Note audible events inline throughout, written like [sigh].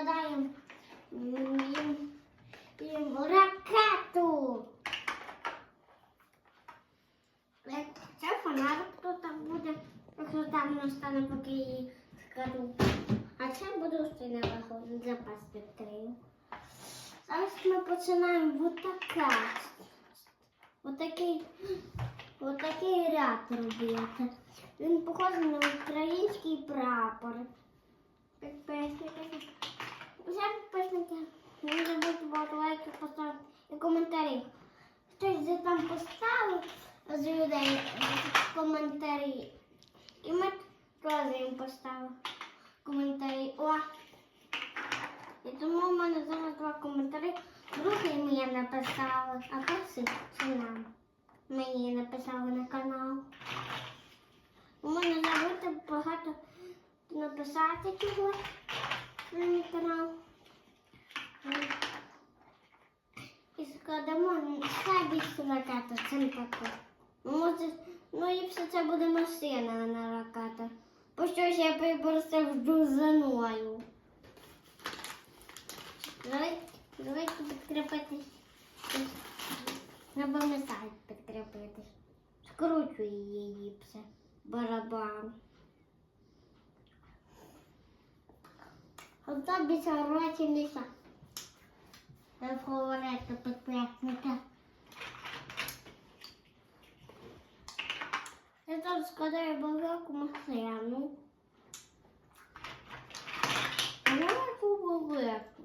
складаємо їм, їм ракету. Е, Це фонарик тут там буде, якщо там не стане, поки її складу. А це на вагон, запас відкрию. Зараз ми починаємо отака. Отакий, отакий ряд робити. Він похожий на український прапор. Підписники. Вже підписники. Не забудьте багато лайків поставити і коментарі. Хтось вже там поставив з людей коментарі. І ми теж їм поставимо коментарі. О! І тому в мене зараз два коментарі. Другий мені написали, а перший це нам. Мені написали на канал. У мене забути багато написати чогось на мій канал. І складемо хай більше ракета, чим таке. Може, ну і все це буде машина а не ракета. Бо ж я приборся за мною. Давай, давайте підкріпитись. Треба металь підкріпитись. Скручую її все. Барабан. Оце більше. Це говорити підписника. Я там складаю багаку машину. Яку велику.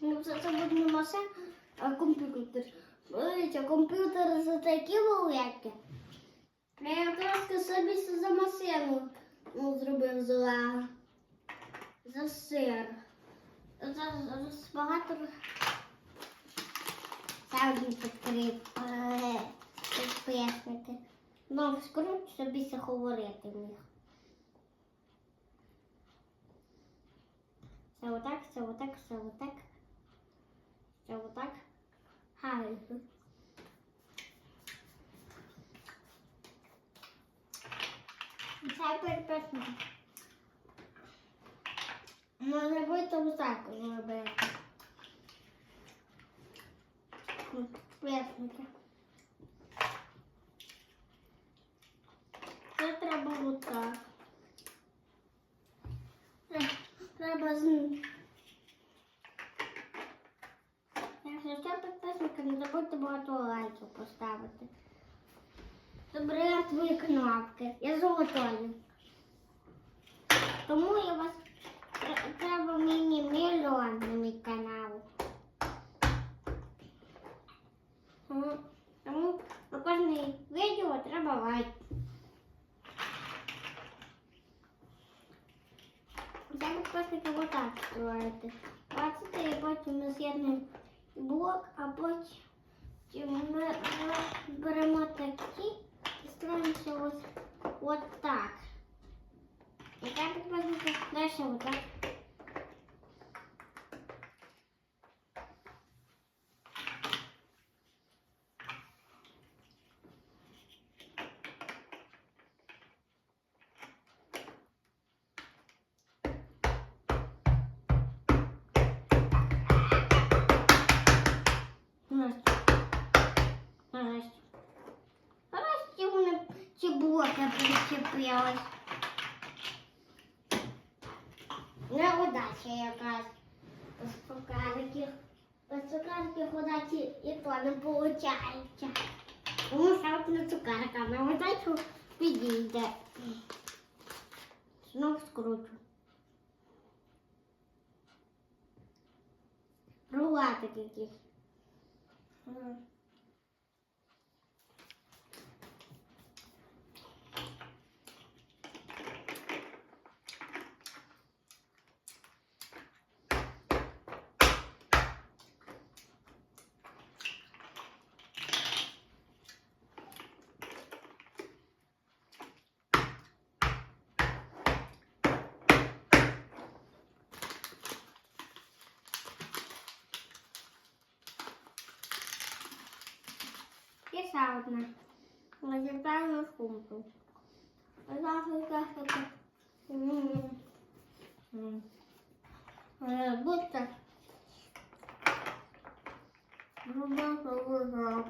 Ну, це, це буде не машина, а комп'ютер. Смотрите, комп'ютер за такі великі. А я трошки собі за машину ну, зробив за, за сир. За, багато підкріп е, підписники. Ну, скруть собі це говорити міг. Це отак, це отак, це отак. Це отак. Хай. Це підписники. Може бути отак робити. Підписники. Це треба отак. Тре- Треба з Якщо що підписники, не забудьте багато лайків поставити. Добре, твої кнопки. Я золотою. Тому я вас тр- треба мені мільйон на мій канал. Тому, тому на кожне відео треба лайк. Я підписники отак строїти. Бачите, і потім ми з'єднуємо блок, а потім ми ми беремо такі І строїмося ось от так. І так підписники далі отак. Нарешті. Нарешті. Нарешті вони ці блоки причепились. Неудача якась. Без цукариків удачі і то не виходить. Тому що на цукарка на удачу підійде. Знов скручу. Рулатик якийсь. Ще одне. М. М. Е, Будьте. Робота вуза.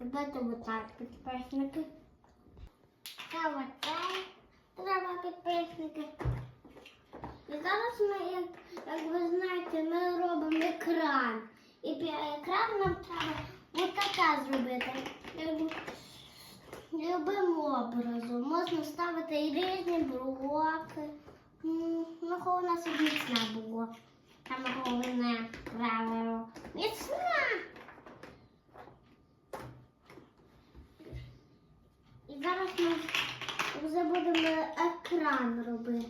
Робити отак підписники. Та оце треба підписники. І зараз ми, як, як ви знаєте, ми робимо екран. І під екран нам треба отаке зробити. Любим образом. Можна ставити і різні блоки. Ну, головне, щоб міцне було. Там головне правило. Міцна! І зараз ми вже будемо екран робити.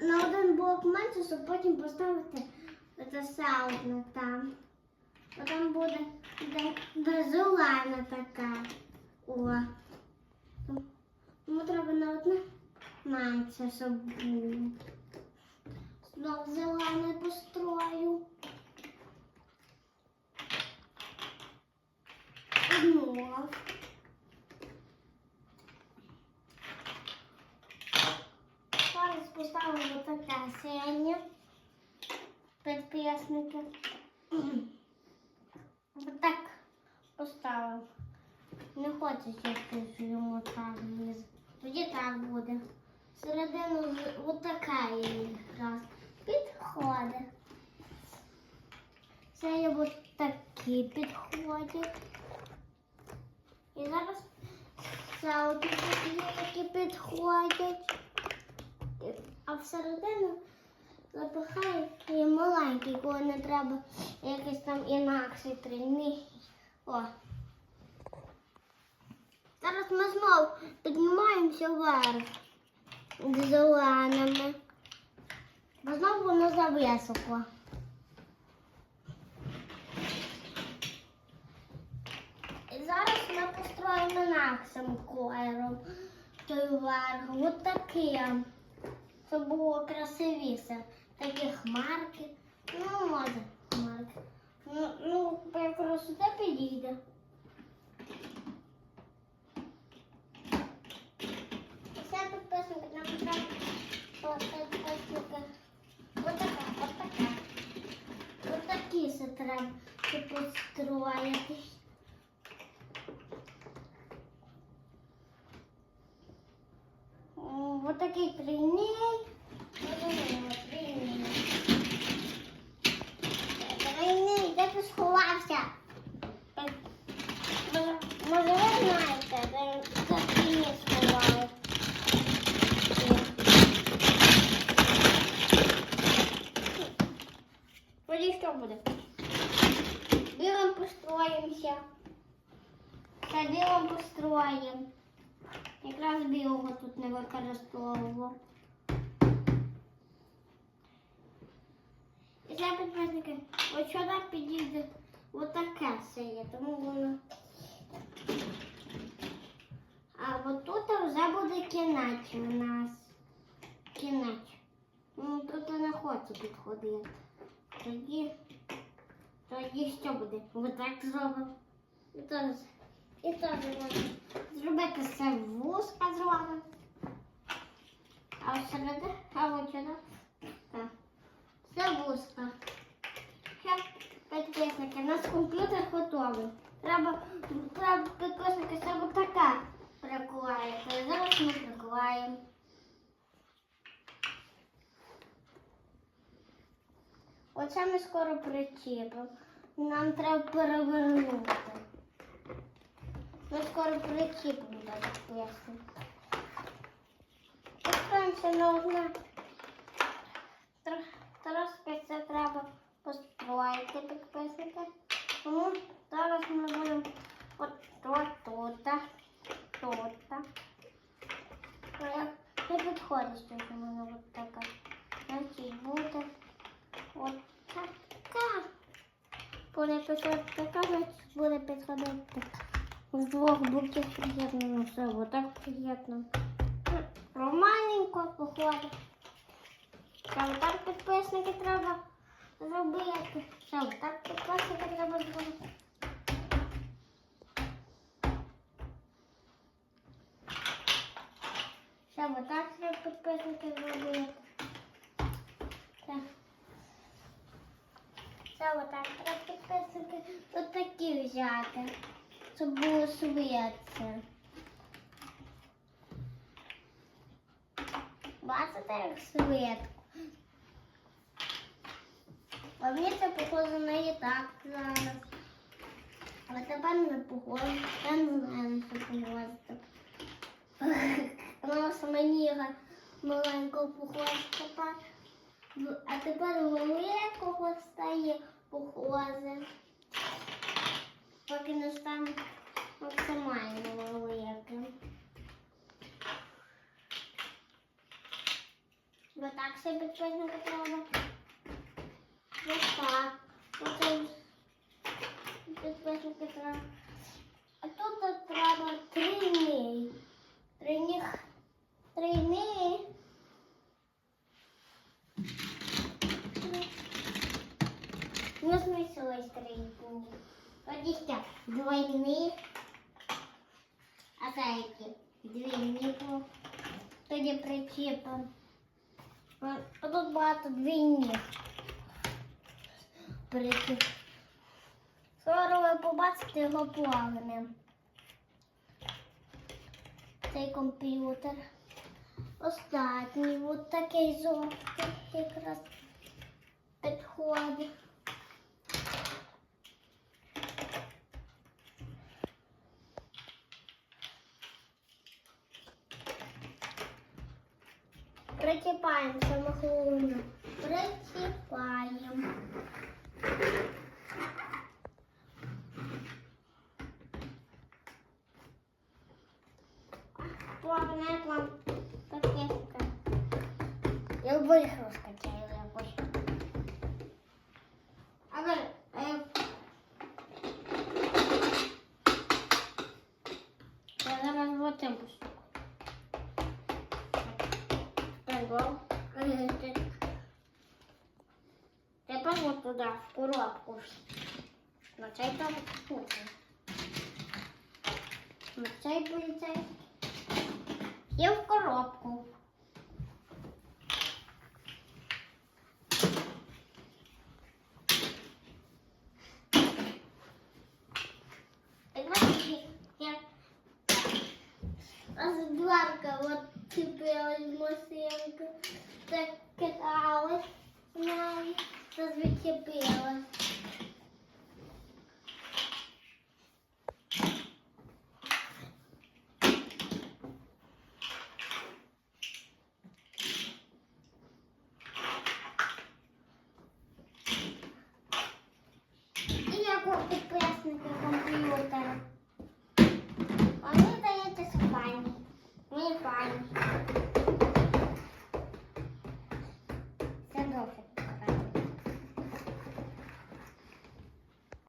На один блок менше, щоб потім поставити це ще одне там. Там буде де, де така. О. Тому треба на одне щоб було. Знов зелене построю. Знов. Зараз поставимо таке синє. Підписники. Отак поставив. Не хочеться йому так вниз. Тоді так буде. Середину отака якраз підходить. Це є от такі підходять. І зараз це от такі, які підходять. А всередину запихаю і маленький, коли не треба якийсь там інакший трійний. О. Зараз ми знову піднімаємося вверх з зеленими. Бо знову воно зависоко. І зараз ми построїмо інакшим кольором. Той верх. От таким. Щоб було красивіше. Такі хмарки. Ну, може, хмарки. Ну, ну сюди підійде. Все підписники нам треба підписники. Отака, отака. Отакі все треба построїти. М, буде? Білим построїмося. Та білим построїмо. Якраз білого тут не використовував. І це підписники, от сюди підійде отаке сиє, тому воно. А от тут вже буде кінець у нас. Кінець. Ну, тут не хоче підходити. Тоді, тоді що буде? Отак зробимо. І то, і то зробимо. Зробити все вузка зробимо. А ось сюди, а ось сюди. Так. Все вузка. Підписники, наш комп'ютер готовий. Треба, треба підписники, треба така приклеїти. Зараз ми приклеїмо. Оце ми скоро причепимо. Нам треба перевернути. Ми скоро причепимо до підписника. Останься на одне. Тр- Трошки це треба построїти підписники. Тому зараз ми будемо от тут, тут. Не підходить у мене от така. Значить буде от така. Буде підходити така, буде підходити. З двох боків приєднано ну, все, отак приєднано. Романенько походить. Там так підписники треба зробити. Все, так підписники треба зробити. отак треба підписники зробити. Так. Це отак треба підписники. Тут такі взяти, щоб було світце. Бачите, як світко. А мені це похоже на і так зараз. А тепер не похоже. Я не знаю, на що похоже. [laughs] Воно ж мені га- маленько похоже тепер. А тепер великого стає похоже. Поки не стане максимально великим. Бо так все підписники треба. Ось так. Оце підписники треба. А тут от треба трійний. Трійних. Трійний. Ну, смисл ось трійний. Тоді ще двойний. А це які? Двійні. Причіпом. А тут багато. Причіп. Скоро ви побачите його плавним. Цей комп'ютер. Останній от такий жовтий якраз підходить. Причіпаємо самохлуну. Причіпаємо. Туди, в коробку. На цей там кухня. На цей поліцей. І в коробку.